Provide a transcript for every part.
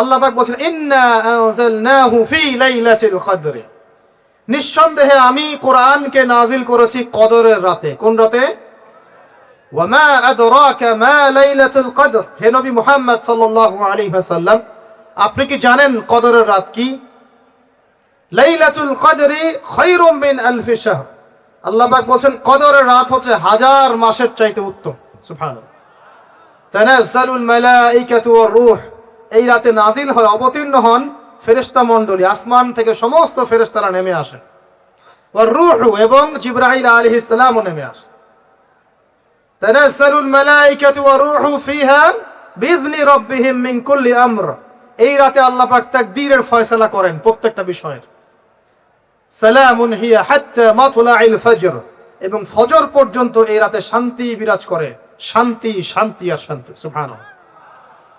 আল্লাহ পাক বলছেন, ইন্না আনজালনাহু ফি লাইলাতিল কদর। নিঃসন্দেহে আমি কোরআনকে নাজিল করেছি কদরের রাতে। কোন রাতে? ওয়ামা আদরাকা মা লাইলাতুল কদর। হে নবী মুহাম্মদ সাল্লাল্লাহু আলাইহি ওয়াসাল্লাম, আপনি কি জানেন কদরের রাত কি? লাইলাতুল কদরি খায়রুম মিন আলফি শাহর। আল্লাহ পাক বলছেন, কদরের রাত হচ্ছে হাজার মাসের চাইতে উত্তম। সুবহানাল্লাহ। তানাজ্জালুল মালাইকাতু ওয়ার রূহ। এই রাতে নাজিল হয় অবতীর্ণ হন ফেরেশতা মণ্ডলী। আসমান থেকে সমস্ত ফেরেশতারা নেমে আসেন। এবং জিবরাইল আলাইহিস সালামও নেমে আসেন শান্তি বিরাজ করে। শান্তি শান্তি আর শান্তি, সুবহানাল্লাহ।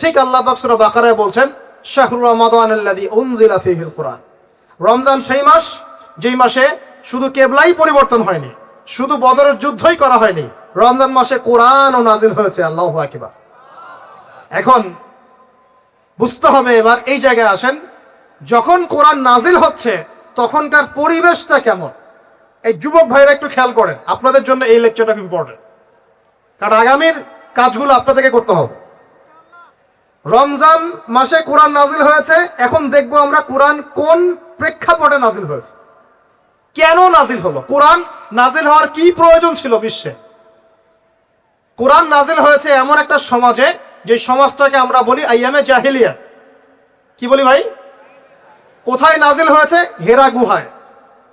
ঠিক আল্লাহ পাক সূরা বাকারায় বলছেন, শাহরু রমাদান কোরআন। রমজান সেই মাস, যেই মাসে শুধু কেবলাই পরিবর্তন হয়নি, শুধু বদরের যুদ্ধই করা হয়নি, রমজান মাসে কোরআন ও নাজিল হয়েছে, আল্লাহ আকবার। এখন বুঝতে হবে এবার এই জায়গায় আসেন, যখন কোরআন নাজিল হচ্ছে, তখনকার পরিবেশটা কেমন? এই যুবক ভাইরা একটু খেয়াল করেন, আপনাদের জন্য এই লেকচারটা ইম্পর্টেন্ট কারণ আগামীর কাজগুলো আপনাদেরকে করতে হবে। রমজান মাসে কোরআন নাজিল হয়েছে। এখন দেখব আমরা কোরআন কোন প্রেক্ষাপটে নাজিল হয়েছে। কেন নাজিল হলো? কোরআন নাজিল হওয়ার কি প্রয়োজন ছিল বিশ্বে? কোরআন নাজিল হয়েছে এমন একটা সমাজে, যে সমাজটাকে আমরা বলি আইয়ামে জাহিলিয়াত। কি বলি ভাই? কোথায় নাজিল হয়েছে? হেরা গুহায়।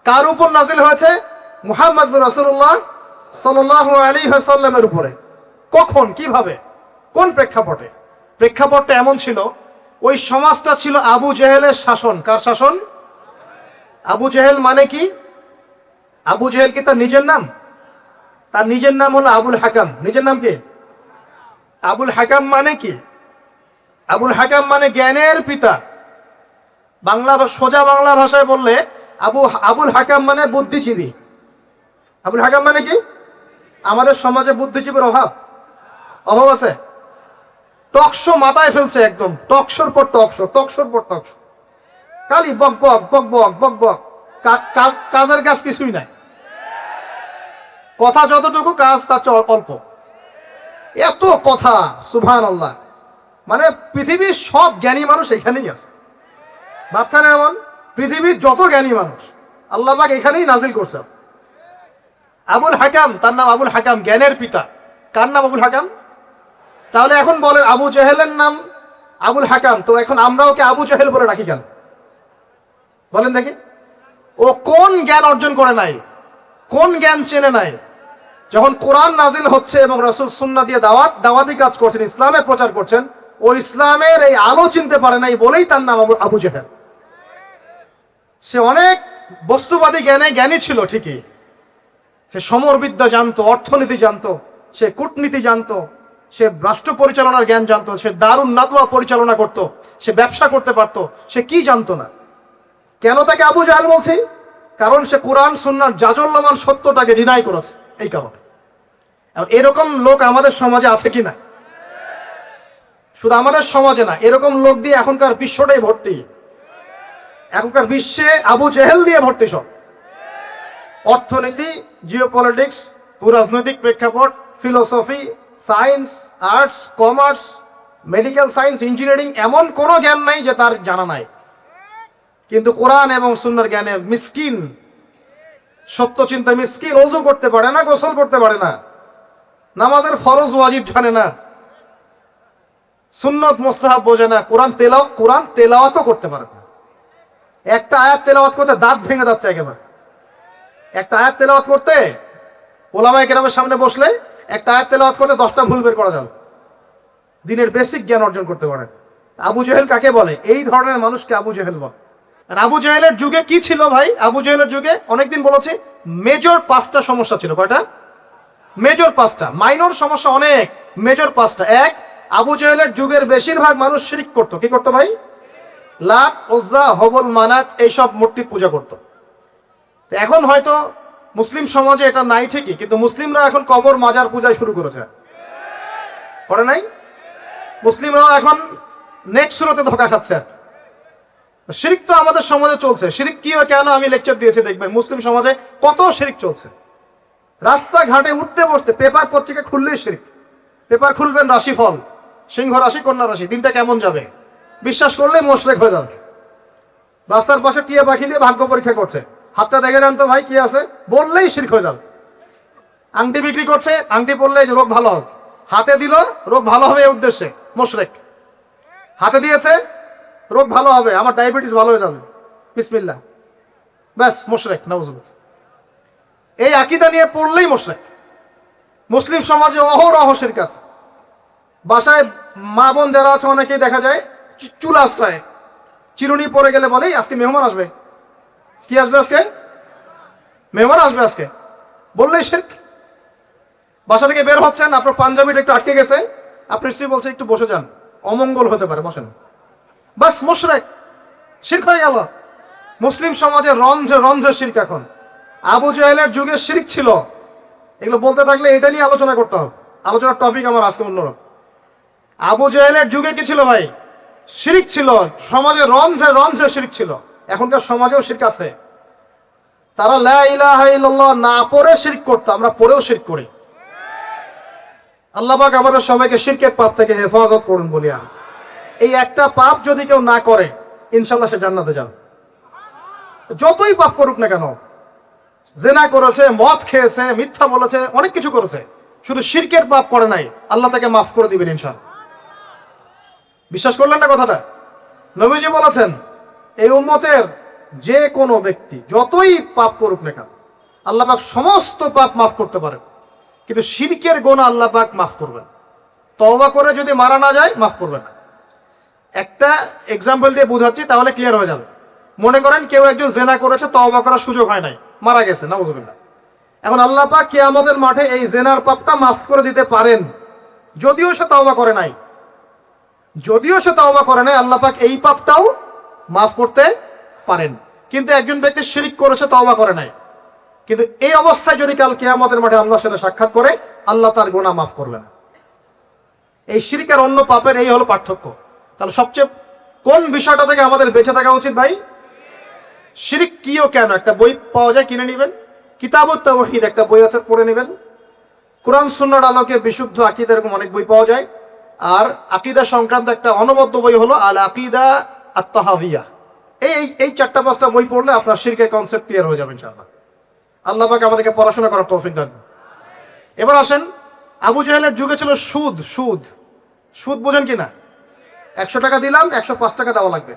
কার উপর নাজিল হয়েছে? মুহাম্মদ রসুল্লাহ সাল্লাহ আলী সাল্লামের উপরে। কখন? কীভাবে? কোন প্রেক্ষাপটে? প্রেক্ষাপটটা এমন ছিল, ওই সমাজটা ছিল আবু জেহেলের শাসন। কার শাসন? আবু জেহেল মানে কি? আবু জেহেল কি তার নিজের নাম? তার নিজের নাম হলো আবুল হাকাম। নিজের নাম কি? আবুল হাকাম মানে কি? আবুল হাকাম মানে জ্ঞানের পিতা। বাংলা সোজা বাংলা ভাষায় বললে আবু আবুল হাকাম মানে বুদ্ধিজীবী। আবুল হাকাম মানে কি? আমাদের সমাজে বুদ্ধিজীবীর অভাব। অভাব আছে? টকশো মাথায় ফেলছে একদম। টকশোর পর টকশো, টকশোর পর টকশো। খালি বক বক বক বক বক বক। কাজের কাজ কিছুই নাই। কথা যতটুকু কাজ, তার চেয়ে অল্প। এত কথা সুভান আল্লাহ মানে পৃথিবীর সব জ্ঞানী মানুষ এখানেই আছে। ভাবছেন এমন, পৃথিবীর যত জ্ঞানী মানুষ আল্লাহবাক এখানেই নাজিল করছে। আবুল হাকাম, তার নাম আবুল হাকাম, জ্ঞানের পিতা। কার নাম আবুল হাকাম? তাহলে এখন বলেন আবু জেহেলের নাম আবুল হাকাম। তো এখন আমরা ওকে আবু জেহেল বলে রাখি কেন? বলেন দেখি। ও কোন জ্ঞান অর্জন করে নাই? কোন জ্ঞান চেনে নাই? যখন কোরআন নাজিল হচ্ছে এবং রসুল সুন্না দিয়ে দাওয়াত, দাওয়াতি কাজ করছেন, ইসলামের প্রচার করছেন, ও ইসলামের এই আলো চিনতে পারে নাই বলেই তার নাম আবু আবু জেহেল। সে অনেক বস্তুবাদী জ্ঞানে জ্ঞানী ছিল, ঠিকই। সে সমরবিদ্যা জানতো, অর্থনীতি জানতো, সে কূটনীতি জানতো সে রাষ্ট্র পরিচালনার জ্ঞান জানতো, সে দারুণ নাদুয়া পরিচালনা করত, সে ব্যবসা করতে পারতো, সে কি জানতো না? কেন তাকে আবু জাহেল বলছি? কারণ সে কোরআন সুন্নার জাজল্যমান সত্যটাকে ডিনাই করেছে এই কারণে। এরকম লোক আমাদের সমাজে আছে কি না? শুধু আমাদের সমাজে না, এরকম লোক দিয়ে এখনকার বিশ্বটাই ভর্তি। এখনকার বিশ্বে আবু জেহেল দিয়ে ভর্তি সব। অর্থনীতি জিও পলিটিক্স ভূরাজনৈতিক প্রেক্ষাপট philosophy science, arts, commerce, medical science, engineering এমন কোনো জ্ঞান নাই যে তার জানা নাই। কিন্তু কোরআন এবং সুন্নার জ্ঞানে মিসকিন সত্য চিন্তা মিসকিন অজু করতে পারে না, গোসল করতে পারে না, নামাজের ফরজ ওয়াজিব জানে না, সুন্নত মোস্তাহাব বোঝে না, কোরআন তেলাও, কোরআন তেলাওয়াতও করতে পারে না। একটা আয়াত তেলাওয়াত করতে দাঁত ভেঙে যাচ্ছে একেবারে। একটা আয়াত তেলাওয়াত করতে ওলামাই কেরামের সামনে বসলে একটা আয়াত তেলাওয়াত করতে দশটা ভুল বের করা যাবে। দিনের বেসিক জ্ঞান অর্জন করতে পারে। আবু জেহেল কাকে বলে? এই ধরনের মানুষকে আবু জেহেল বলে। আর আবু জেহেলের যুগে কি ছিল ভাই? আবু জেহেলের যুগে অনেকদিন বলেছি মেজর পাঁচটা সমস্যা ছিল। কয়টা? মেজর পাঁচটা। মাইনর সমস্যা অনেক। মেজর পাঁচটা। এক, আবু জেহেলের যুগের বেশিরভাগ মানুষ শিরিক করতো। কি করতো ভাই? লাত ওজ্জা হবল, মানাত, এইসব মূর্তি পূজা করত। এখন হয়তো মুসলিম সমাজে এটা নাই ঠিকই, কিন্তু মুসলিমরা এখন কবর মাজার পূজায় শুরু করেছে। করে নাই? মুসলিমরাও এখন নেক্সট শুরুতে ধোকা খাচ্ছে আর শিরিক তো আমাদের সমাজে চলছে। শিরিক কি কেন আমি লেকচার দিয়েছি দেখবেন, মুসলিম সমাজে কত শিরিক চলছে। রাস্তাঘাটে উঠতে বসতে পেপার পত্রিকা খুললেই শিরিক। পেপার খুলবেন রাশিফল, সিংহ রাশি, কন্যা রাশি, দিনটা কেমন যাবে? বিশ্বাস করলে মোশরেক হয়ে যাবে। রাস্তার পাশে টিয়া পাখি দিয়ে ভাগ্য পরীক্ষা করছে। হাতটা দেখে দেন তো ভাই, কি আছে? বললেই শিরক হয়ে যাবে। আংটি বিক্রি করছে, আংটি পরলে রোগ ভালো হবে। হাতে দিল, রোগ ভালো হবে এই উদ্দেশ্যে, মোশরেক। হাতে দিয়েছে, রোগ ভালো হবে, আমার ডায়াবেটিস ভালো হয়ে যাবে। বিসমিল্লা ব্যাস, মোশরেক নওয়াজ এই আকিদা নিয়ে পড়লেই মোশরেক। মুসলিম সমাজে অহরহ শিরক আছে। বাসায় মা বোন যারা আছে, অনেকেই দেখা যায়, চুল আশ্রয়। চিরুনি পরে গেলে বলেই আজকে মেহমান আসবে। কি আসবে আজকে? মেহমান আসবে আজকে। বললেই শিরক বাসা থেকে বের হচ্ছেন, আপনার পাঞ্জাবিটা একটু আটকে গেছে। আপনার স্ত্রী বলছে, একটু বসে যান। অমঙ্গল হতে পারে, বসেন। বাস, মুশরেক। শিরক হয়ে গেল। মুসলিম সমাজে রন্ধ্রে রন্ধ্রে শিরক এখন। আবু জাহেলের যুগে শিরক ছিল। এগুলো বলতে থাকলে এটা নিয়ে আলোচনা করতে হবে। আলোচনার টপিক আমার আজকে অন্যরকম। আবু জাহেলের যুগে কি ছিল ভাই? শিরিক ছিল। সমাজে রন্ধ্রে রন্ধ্রে শিরিক ছিল। এখনকার সমাজেও শিরক আছে। তারা লা ইলাহা ইল্লাল্লাহ না পড়ে শিরক করতো, আমরা পড়েও শিরক করি। আল্লাহ পাক আমাদের সবাইকে শিরকের পাপ থেকে হেফাজত করুন বলি আমি। এই একটা পাপ যদি কেউ না করে ইনশাল্লাহ সে জান্নাতে যাবে। যতই পাপ করুক না কেন, জেনা করেছে, মদ খেয়েছে, মিথ্যা বলেছে, অনেক কিছু করেছে, শুধু শিরকের পাপ করে নাই, আল্লাহ তাকে মাফ করে দিবেন ইনশাল্লাহ বিশ্বাস করলেন না কথাটা? নবীজি বলেছেন এই উম্মতের যে কোনো ব্যক্তি, যতই পাপ করুক না কেন, আল্লাহ পাক সমস্ত পাপ মাফ করতে পারেন। কিন্তু শিরকের গোনা আল্লাহ পাক মাফ করবেন তওবা করে যদি মারা না যায়, মাফ করবেন না। একটা এক্সাম্পল দিয়ে বুঝাচ্ছি, তাহলে ক্লিয়ার হয়ে যাবে। মনে করেন কেউ একজন জেনা করেছে, তওবা করার সুযোগ হয় নাই, মারা গেছে, নাউজুবিল্লাহ। এখন আল্লাহ পাক আমাদের মাঠে এই জেনার পাপটা মাফ করে দিতে পারেন। যদিও সে তওবা করে নাই। যদিও সে তওবা করে নাই, আল্লাহ পাক এই পাপটাও মাফ করতে পারেন। কিন্তু একজন ব্যক্তি শিরিক করেছে, তওবা করে নাই। কিন্তু এই অবস্থায় যদি কাল কেয়ামতের মাঠে আল্লাহর সাথে সাক্ষাৎ করে, আল্লাহ তার গোনা মাফ করবে না এই শিরিক আর অন্য পাপের এই হলো পার্থক্য। তাহলে সবচেয়ে কোন বিষয়টা থেকে আমাদের বেঁচে থাকা উচিত ভাই? শিরিক কিও কেন? একটা বই পাওয়া যায়, কিনে নেবেন। কিতাবত তাওহীদ একটা বই আছে, পড়ে নেবেন। কোরআন সুন্নার আলোকে বিশুদ্ধ আকিদা এরকম অনেক বই পাওয়া যায়। আর আকিদা সংক্রান্ত একটা অনবদ্য বই হলো আল আকিদা আত্মাহাভিয়া এই, এই- এই চারটা পাঁচটা বই পড়লে আপনার শিরকের কনসেপ্ট ক্লিয়ার হয়ে যাবে ইনশাআল্লাহ। আল্লাহ পাক আমাদেরকে পড়াশোনা করার তৌফিক দান এবার আসেন, আবু জাহেলের যুগে ছিল সুদ সুদ। সুদ বোঝেন কি না একশো টাকা দিলাম, একশো পাঁচ টাকা দেওয়া লাগবে।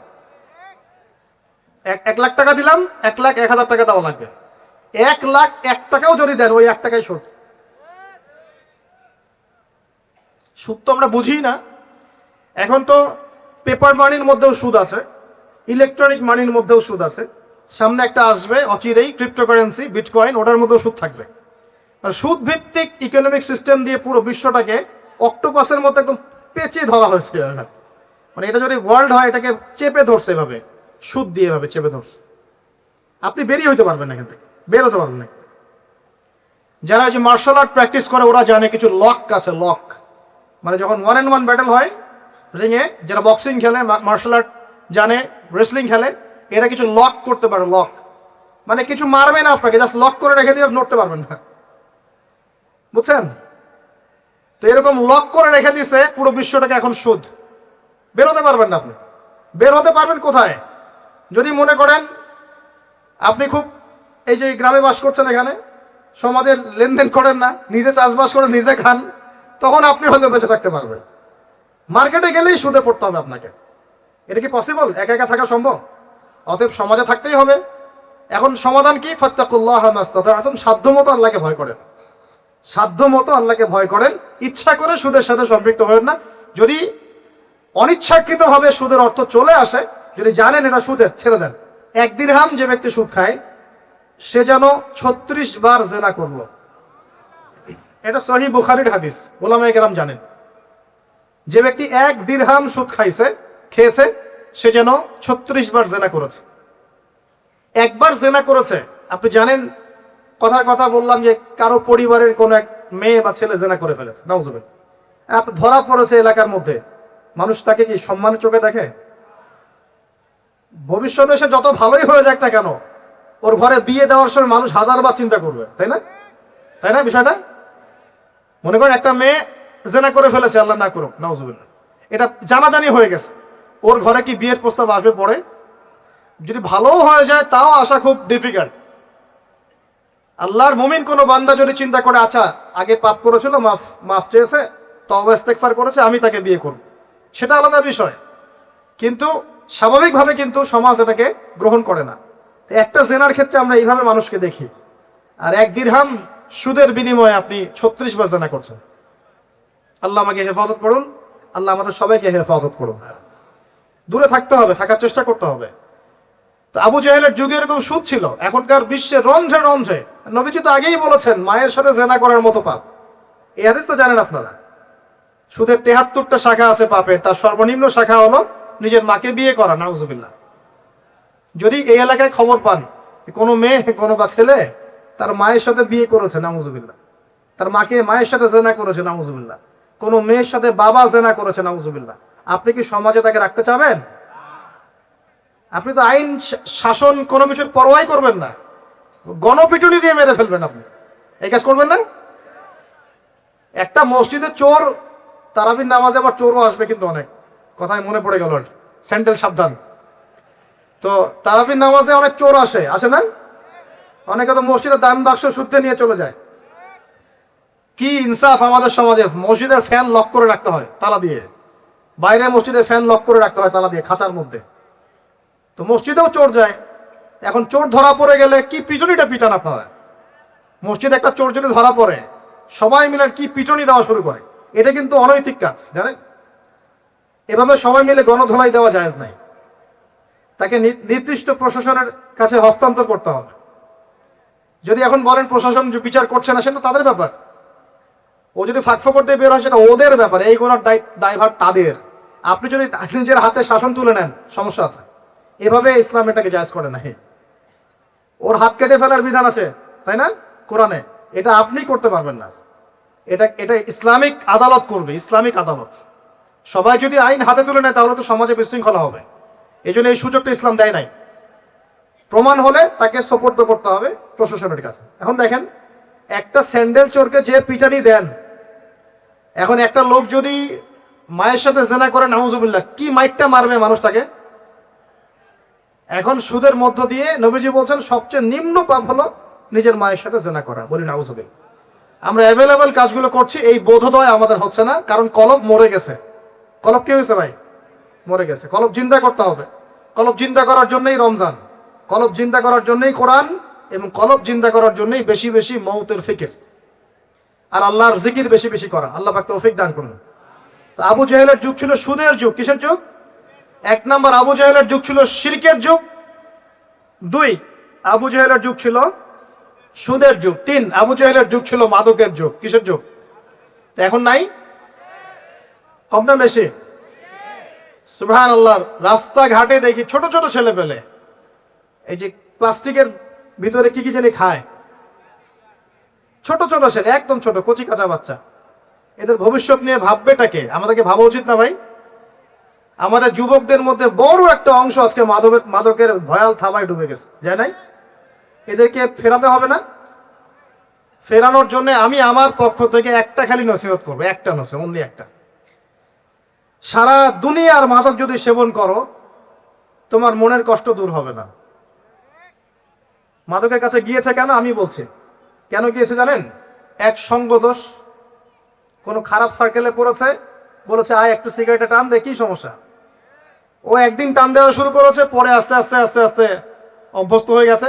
এক লাখ টাকা দিলাম, এক লাখ এক হাজার টাকা দেওয়া লাগবে। এক লাখ এক টাকাও যদি দেন, ওই এক টাকাই সুদ। সুদ তো আমরা বুঝি না। এখন তো পেপার মানির মধ্যেও সুদ আছে, ইলেকট্রনিক মানির মধ্যেও সুদ আছে। সামনে একটা আসবে অচিরেই, ক্রিপ্টোকারেন্সি, বিটকয়েন, ওটার মধ্যেও সুদ থাকবে। আর সুদ ভিত্তিক ইকোনমিক সিস্টেম দিয়ে পুরো বিশ্বটাকে অক্টোপাসের মতো একদম পেঁচে ধরা হয়েছে মানে এটা যদি ওয়ার্ল্ড হয়, এটাকে চেপে ধরছে এভাবে। সুদ দিয়ে এভাবে চেপে ধরছে। আপনি বেরিয়ে হইতে পারবেন না এখান থেকে। বের হতে পারবেন না। যারা যে মার্শাল আর্ট প্র্যাকটিস করে, ওরা জানে কিছু লক আছে লক মানে যখন ওয়ান অ্যান্ড ওয়ান ব্যাটেল হয় রিংয়ে যারা বক্সিং খেলে মার্শাল আর্ট জানে রেসলিং খেলে, এরা কিছু লক করতে পারে লক মানে কিছু মারবে না আপনাকে জাস্ট লক করে রেখে দিয়ে নড়তে পারবেন না। বুঝছেন? তো এরকম লক করে রেখে দিছে, পুরো বিশ্বটাকে এখন সুদ। বের হতে পারবেন না আপনি। বের হতে পারবেন কোথায়? যদি মনে করেন, আপনি খুব এই যে গ্রামে বাস করছেন এখানে, সমাজের লেনদেন করেন না, নিজে চাষবাস করে নিজে খান, তখন আপনি হয়তো বেঁচে থাকতে পারবেন। মার্কেটে গেলেই সুদে পড়তে হবে আপনাকে। এটা কি পসিবল একা একা থাকা সম্ভব? অতএব সমাজে থাকতেই হবে। এখন সমাধান কি? ফত্তাকুল্লাহ মাস্তাতাম সাধ্য মতো আল্লাহকে ভয় করেন। সাধ্য মতো আল্লাহকে ভয় করেন। ইচ্ছা করে সুদের সাথে সম্পৃক্ত হবেন না। যদি অনিচ্ছাকৃতভাবে সুদের অর্থ চলে আসে, যদি জানেন এটা সুদের ছেড়ে দেন। এক দিরহাম যে ব্যক্তি সুদ খায়, সে যেন ছত্রিশ বার জেনা করল। এটা সহি বুখারির হাদিস। ওলামা একরাম জানেন। যে ব্যক্তি এক দিরহাম সুদ খাইছে, খেয়েছে, সে যেন ছত্রিশ বার জেনা করেছে। একবার জেনা করেছে। আপনি জানেন, কথার কথা বললাম যে কারও পরিবারের কোনো এক মেয়ে বা ছেলে জেনা করে ফেলেছে। নাউজুবিল আপনি ধরা পড়েছে এলাকার মধ্যে। মানুষ তাকে কি সম্মানের চোখে দেখে? ভবিষ্যতে সে যত ভালোই হয়ে যাক না কেন, ওর ঘরে বিয়ে দেওয়ার সময় মানুষ হাজারবার চিন্তা করবে। তাই না? তাই না বিষয়টা? মনে করেন একটা মেয়ে জেনা করে ফেলেছে, আল্লাহ না করুক, নাউজুবিল্লাহ। এটা জানাজানি হয়ে গেছে। ওর ঘরে কি বিয়ের প্রস্তাব আসবে পরে? যদি ভালোও হয়ে যায়, তাও আসা খুব ডিফিকাল্ট আল্লাহর মুমিন কোনো বান্দা যদি চিন্তা করে আচ্ছা আগে পাপ করেছিল, মাফ মাফ চেয়েছে তবে ইস্তেগফার করেছে, আমি তাকে বিয়ে করব। সেটা আলাদা বিষয়। কিন্তু স্বাভাবিকভাবে কিন্তু সমাজ এটাকে গ্রহণ করে না। একটা জেনার ক্ষেত্রে আমরা এইভাবে মানুষকে দেখি। আর এক দিরহাম সুদের বিনিময়ে আপনি ছত্রিশ বার জেনা করছেন। আল্লাহ আমাকে হেফাজত করুন, আল্লাহ আমাদের সবাইকে হেফাজত করুন। দূরে থাকতে হবে, থাকার চেষ্টা করতে হবে। তো আবু জাহেলের যুগে এরকম সুদ ছিল, এখনকার বিশ্বে রন্ধ্রে রন্ধ্রে। নবীজি তো আগেই বলেছেন, মায়ের সাথে জেনা করার মতো পাপ। এই হাদিস তো জানেন আপনারা। সুদের তেহাত্তরটা শাখা আছে পাপের, তার সর্বনিম্ন শাখা হলো নিজের মাকে বিয়ে করা, নাউজুবিল্লাহ। যদি এই এলাকায় খবর পান কোনো মেয়ে, কোনো বা ছেলে তার মায়ের সাথে বিয়ে করেছে, নাউজুবিল্লাহ। তার মাকে মায়ের সাথে জেনা করেছে, নাউজুবিল্লাহ। কোনো মেয়ের সাথে বাবা জেনা করেছে নাউজুবিল্লাহ। আপনি কি সমাজে তাকে রাখতে চাবেন? আপনি তো আইন শাসন কোনো কিছুর পরোয়াই করবেন না। গণপিটুনি দিয়ে মেরে ফেলবেন আপনি। এই কাজ করবেন না? একটা মসজিদে চোর, তারাবির নামাজে আবার চোরও আসবে কিন্তু অনেক। কথায় মনে পড়ে গেল স্যান্ডেল সাবধান। তো তারাবির নামাজে অনেক চোর আসে। আসে না? অনেকে তো মসজিদে দান বাক্স শুদ্ধে নিয়ে চলে যায়। কি ইনসাফ আমাদের সমাজে? মসজিদের ফ্যান লক করে রাখতে হয়, তালা দিয়ে। বাইরে মসজিদে ফ্যান লক করে রাখতে হয়, তালা দিয়ে, খাঁচার মধ্যে। তো মসজিদেও চোর যায়। এখন চোর ধরা পড়ে গেলে কি পিটনিটা পিটান আপনারা? মসজিদে একটা চোর যদি ধরা পড়ে, সবাই মিলে কি পিটনি দেওয়া শুরু করে? এটা কিন্তু অনৈতিক কাজ, জানেন? এভাবে সবাই মিলে গণধোলাই দেওয়া জায়েজ নাই। তাকে নির্দিষ্ট প্রশাসনের কাছে হস্তান্তর করতে হবে। যদি এখন বলেন প্রশাসন বিচার করছে না সেটা তাদের ব্যাপার। ও যদি ফাঁকফো করতে বের হয়, সেটা ওদের ব্যাপারে, এই দায় দায়ভার তাদের। আপনি যদি নিজের হাতে শাসন তুলে নেন, সমস্যা আছে। এভাবে ইসলাম এটাকে জায়জ করে না ওর হাত কেটে ফেলার বিধান আছে, তাই না? কোরআনে। এটা আপনি করতে পারবেন না। এটা এটা ইসলামিক আদালত করবে, ইসলামিক আদালত। সবাই যদি আইন হাতে তুলে নেয়, তাহলে তো সমাজে বিশৃঙ্খলা হবে। এই জন্য এই সুযোগটা ইসলাম দেয় নাই। প্রমাণ হলে তাকে সোপর্দ করতে হবে প্রশাসনের কাছে। এখন দেখেন, একটা স্যান্ডেল চোরকে যে পিটানি দেন এখন একটা লোক যদি মায়ের সাথে জেনা করে, নাউজুবিল্লাহ, কি মাইটটা মারবে মানুষ তাকে? এখন সুদের মধ্য দিয়ে নবীজি বলছেন, সবচেয়ে নিম্ন পাপ হলো নিজের মায়ের সাথে জেনা করা। বলি নাউজুবিল আমরা অ্যাভেলেবেল কাজগুলো করছি, এই বোধোদয় আমাদের হচ্ছে না, কারণ কলব মরে গেছে। কলব কি হয়েছে ভাই? মরে গেছে। কলব চিন্তা করতে হবে। কলব চিন্তা করার জন্যই রমজান। কলব চিন্তা করার জন্যই কোরআন, এবং কলব চিন্তা করার জন্যই বেশি বেশি মৌতের ফিকির। আর আল্লাহর জিকির বেশি বেশি করা। আল্লাহ পাক তৌফিক দান করুন। তো আবু জাহেলের যুগ ছিল সুদের যুগ। কিসের যুগ? এক নম্বর আবু জাহেলের যুগ ছিল শিরকের যুগ। দুই, আবু জাহেলের যুগ ছিল সুদের যুগ। তিন, আবু জাহেলের যুগ ছিল মাদকের যুগ। কিসের যুগ? তো এখন নাই? কম না বেশি? সুবহান আল্লাহ রাস্তাঘাটে দেখি ছোট ছোট ছেলে পেলে এই যে প্লাস্টিকের ভিতরে কি কি জানি খায়। ছোট ছোট ছেলে একদম ছোট, কচি কাঁচা বাচ্চা। এদের ভবিষ্যৎ নিয়ে ভাববেটাকে, আমাদেরকে ভাবা উচিত না ভাই। আমাদের যুবকদের মধ্যে বড় একটা অংশ আজকে মাদকের মাদকের ভয়াল থাবায় ডুবে গেছে, যায় নাই? এদেরকে ফেরাতে হবে না? ফেরানোর জন্য আমি আমার পক্ষ থেকে একটা খালি নসিহত করব, একটা নসে অনলি একটা। সারা দুনিয়ার মাদক যদি সেবন করো, তোমার মনের কষ্ট দূর হবে না। মাদকের কাছে গিয়েছে কেন? আমি বলছি। কেন গিয়েছে জানেন? এক সঙ্গ দোষ কোনো খারাপ সার্কেলে পড়েছে, বলেছে, আয়, একটু সিগারেটে টান দে, কি সমস্যা? ও একদিন টান দেওয়া শুরু করেছে, পরে আস্তে আস্তে আস্তে আস্তে অভ্যস্ত হয়ে গেছে।